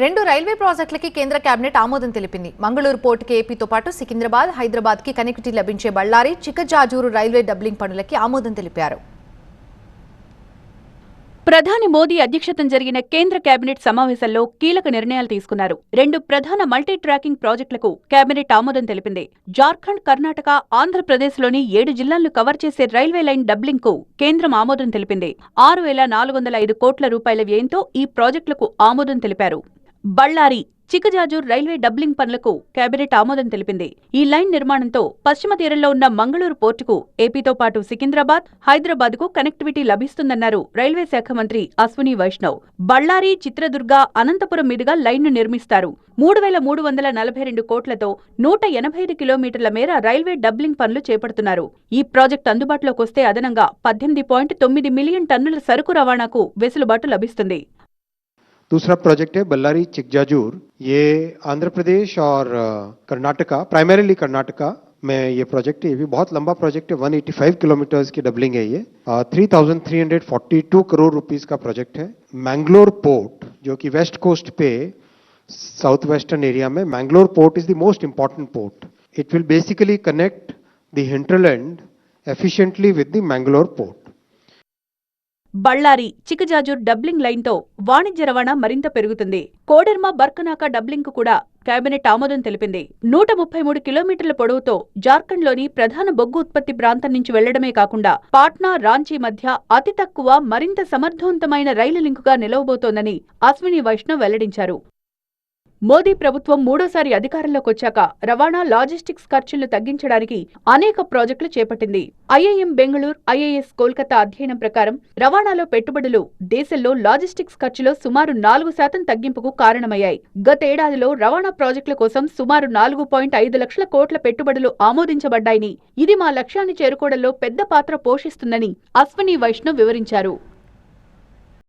రెండు రైల్వే ప్రాజెక్టులకి కేంద్ర కేబినెట్ ఆమోదం తెలిపింది. మంగళూరు పోర్టుకి ఏపీతో పాటు సికింద్రాబాద్ హైదరాబాద్కి కనెక్టివిటీ లభించే బళ్ళారి చిక్కజాజూరు రైల్వే డబ్లింగ్ పనులకి ఆమోదం తెలిపారు. ప్రధాని మోదీ అధ్యక్షతన జరిగిన కేంద్ర కేబినెట్ సమావేశంలో కీలక నిర్ణయాలు తీసుకున్నారు. రెండు ప్రధాన మల్టీ ట్రాకింగ్ ప్రాజెక్టులకు కేబినెట్ ఆమోదం తెలిపింది. జార్ఖండ్ కర్ణాటక ఆంధ్రప్రదేశ్లోని ఏడు జిల్లాలను కవర్ చేసే రైల్వే లైన్ డబ్లింగ్కు కేంద్రం ఆమోదం తెలిపింది. ఆరు వేల నాలుగు వందల ఐదు కోట్ల రూపాయల వ్యయంతో ఈ ప్రాజెక్టులకు ఆమోదం తెలిపారు. బళ్ళారి చిక్కజాజూర్ రైల్వే డబ్లింగ్ పనులకు కేబినెట్ ఆమోదం తెలిపింది. ఈ లైన్ నిర్మాణంతో పశ్చిమ తీరంలో ఉన్న మంగళూరు పోర్టుకు ఏపీతో పాటు సికింద్రాబాద్ హైదరాబాద్కు కనెక్టివిటీ లభిస్తుందన్నారు రైల్వే శాఖ మంత్రి అశ్విని వైష్ణవ్. బళ్ళారి చిత్రదుర్గ అనంతపురం మీదుగా లైన్ను నిర్మిస్తారు. మూడు వేల మూడు వందల నలభై రెండు కోట్లతో నూట ఎనభై ఐదు కిలోమీటర్ల మేర రైల్వే డబ్లింగ్ పనులు చేపడుతున్నారు. ఈ ప్రాజెక్టు అందుబాటులోకి వస్తే అదనంగా పద్దెనిమిది పాయింట్ తొమ్మిది మిలియన్ టన్నుల సరుకు రవాణాకు వెసులుబాటు లభిస్తుంది. दूसरा प्रोजेक्ट है बल्लारी चिकजाजूर। ये आंध्र प्रदेश और कर्नाटका प्राइमरीली कर्नाटका में ये प्रोजेक्ट है। ये भी बहुत लंबा प्रोजेक्ट है। 185 किलोमीटर्स की डबलिंग है ये। Three thousand three hundred forty two crore rupees का प्रोजेक्ट है। मैंगलोर पोर्ट जो कि वेस्ट कोस्ट पे साउथ वेस्टर्न एरिया में Mangalore port is the most important port it will basically connect the hinterland efficiently with the Mangalore port. Ballari Chikkajajur doubling లైన్తో వాణిజ్య రవాణా మరింత పెరుగుతుంది. కోడెర్మ బర్కనాక డబ్లింగ్కు కూడా కేబినెట్ ఆమోదం తెలిపింది. నూట ముప్పై మూడు కిలోమీటర్ల పొడవుతో జార్ఖండ్లోని ప్రధాన బొగ్గు ఉత్పత్తి ప్రాంతం నుంచి వెళ్ళడమే కాకుండా పాట్నా రాంచీ మధ్య అతి తక్కువ మరింత సమర్థవంతమైన రైలు లింకుగా నిలవబోతోందని అశ్విని వైష్ణవ్ వెల్లడించారు. మోదీ ప్రభుత్వం మూడోసారి అధికారంలోకి వచ్చాక రవాణా లాజిస్టిక్స్ ఖర్చులను తగ్గించడానికి అనేక ప్రాజెక్టులు చేపట్టింది. ఐఐఎం బెంగళూరు ఐఐఎస్ కోల్కతా అధ్యయనం ప్రకారం రవాణాలో పెట్టుబడులు దేశంలో లాజిస్టిక్స్ ఖర్చులో సుమారు నాలుగు శాతం తగ్గింపుకు కారణమయ్యాయి. గతేడాదిలో రవాణా ప్రాజెక్టుల కోసం సుమారు నాలుగు పాయింట్ ఐదు లక్షల కోట్ల పెట్టుబడులు ఆమోదించబడ్డాయని. ఇది మా లక్ష్యాన్ని చేరుకోవడంలో పెద్ద పాత్ర పోషిస్తుందని అశ్విని వైష్ణవ్ వివరించారు.